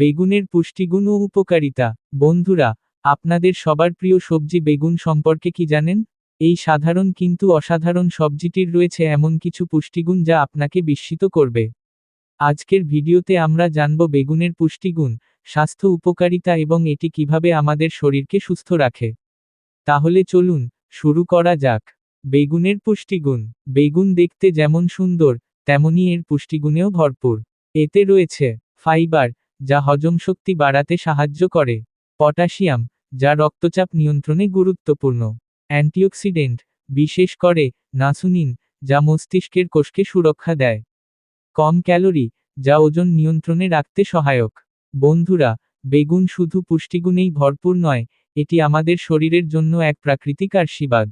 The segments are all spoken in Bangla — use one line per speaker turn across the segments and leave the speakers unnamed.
বেগুনের পুষ্টিগুণ ও উপকারিতা। বন্ধুরা, আপনাদের সবার প্রিয় সবজি বেগুন সম্পর্কে কি জানেন? এই সাধারণ কিন্তু অসাধারণ সবজিটির রয়েছে এমন কিছু পুষ্টিগুণ যা আপনাকে বিস্মিত করবে। আজকের ভিডিওতে আমরা জানব বেগুনের পুষ্টিগুণ, স্বাস্থ্য উপকারিতা এবং এটি কীভাবে আমাদের শরীরকে সুস্থ রাখে। তাহলে চলুন শুরু করা যাক। বেগুনের পুষ্টিগুণ। বেগুন দেখতে যেমন সুন্দর, তেমনি এর পুষ্টিগুণেও ভরপুর। এতে রয়েছে ফাইবার যা হজম শক্তি বাড়াতে সাহায্য করে, পটাশিয়াম, যা রক্তচাপ নিয়ন্ত্রণে গুরুত্বপূর্ণ। অ্যান্টিঅক্সিডেন্ট, বিশেষ করে নাসুনিন, যা মস্তিষ্কের কোষকে সুরক্ষা দেয়। কম ক্যালোরি, যা ওজন নিয়ন্ত্রণে রাখতে সহায়ক। বন্ধুরা, বেগুন শুধু পুষ্টিগুণেই ভরপুর নয়, এটি আমাদের শরীরের জন্য এক প্রাকৃতিক আশীর্বাদ।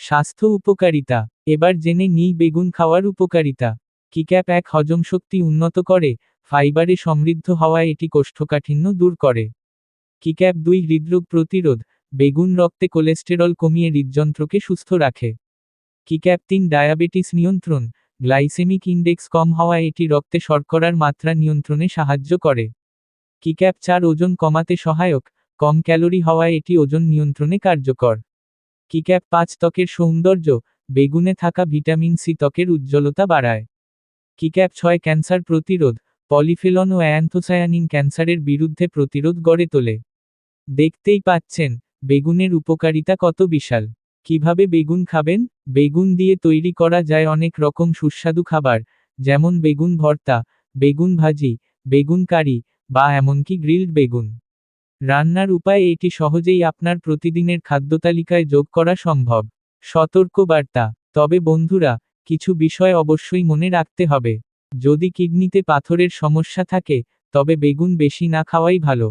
স্বাস্থ্য উপকারিতা, এবার জেনে নিই বেগুন খাওয়ার উপকারিতা। কিক্যাপ এক হজম শক্তি উন্নত করে, ফাইবারে সমৃদ্ধ হওয়ায় এটি কোষ্ঠকাঠিন্য দূর করে। কিক্যাপ দুই হৃদরোগ প্রতিরোধ, বেগুন রক্তে কোলেস্টেরল কমিয়ে হৃদযন্ত্রকে সুস্থ রাখে। কিক্যাপ তিন ডায়াবেটিস নিয়ন্ত্রণ, গ্লাইসেমিক ইন্ডেক্স কম হওয়ায় এটি রক্তে শর্করার মাত্রা নিয়ন্ত্রণে সাহায্য করে। কিক্যাপ চার ওজন কমাতে সহায়ক, কম ক্যালোরি হওয়ায় এটি ওজন নিয়ন্ত্রণে কার্যকর। কিক্যাপ পাঁচ ত্বকের সৌন্দর্য, বেগুনে থাকা ভিটামিন সি ত্বকের উজ্জ্বলতা বাড়ায়। কিক্যাপ ছয় ক্যান্সার প্রতিরোধ, পলিফেলন ও অ্যান্থোসায়ানিন ক্যান্সারের বিরুদ্ধে প্রতিরোধ গড়ে তোলে। দেখতেই পাচ্ছেন, বেগুনের উপকারিতা কত বিশাল। কীভাবে বেগুন খাবেন? বেগুন দিয়ে তৈরি করা যায় অনেক রকম সুস্বাদু খাবার, যেমন বেগুন ভর্তা, বেগুন ভাজি, বেগুন কারি, বা এমনকি গ্রিলড বেগুন। রান্নার উপায় এটি সহজেই আপনার প্রতিদিনের খাদ্যতালিকায় যোগ করা সম্ভব। সতর্কবার্তা। তবে বন্ধুরা কিছু বিষয় অবশ্যই মনে রাখতে হবে। যদি কিডনিতে পাথরের সমস্যা থাকে, তবে বেগুন বেশি না খাওয়াই ভালো।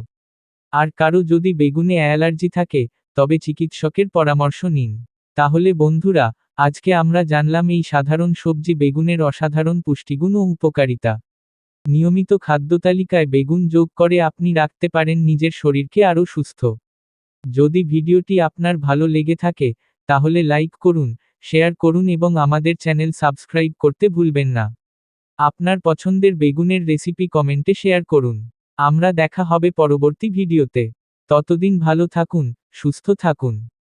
আর কারও যদি বেগুনে অ্যালার্জি থাকে, তবে চিকিৎসকের পরামর্শ নিন। তাহলে বন্ধুরা, আজকে আমরা জানলাম এই সাধারণ সবজি বেগুনের অসাধারণ পুষ্টিগুণ ও উপকারিতা। নিয়মিত খাদ্যতালিকায় বেগুন যোগ করে আপনি রাখতে পারেন নিজের শরীরকে আরও সুস্থ। যদি ভিডিওটি আপনার ভালো লেগে থাকে, তাহলে লাইক করুন শেয়ার করুন এবং আমাদের চ্যানেল সাবস্ক্রাইব করতে ভুলবেন না। আপনার পছন্দের বেগুনের রেসিপি কমেন্টে শেয়ার করুন। আমরা দেখা হবে পরবর্তী ভিডিওতে। ততদিন ভালো থাকুন, সুস্থ থাকুন।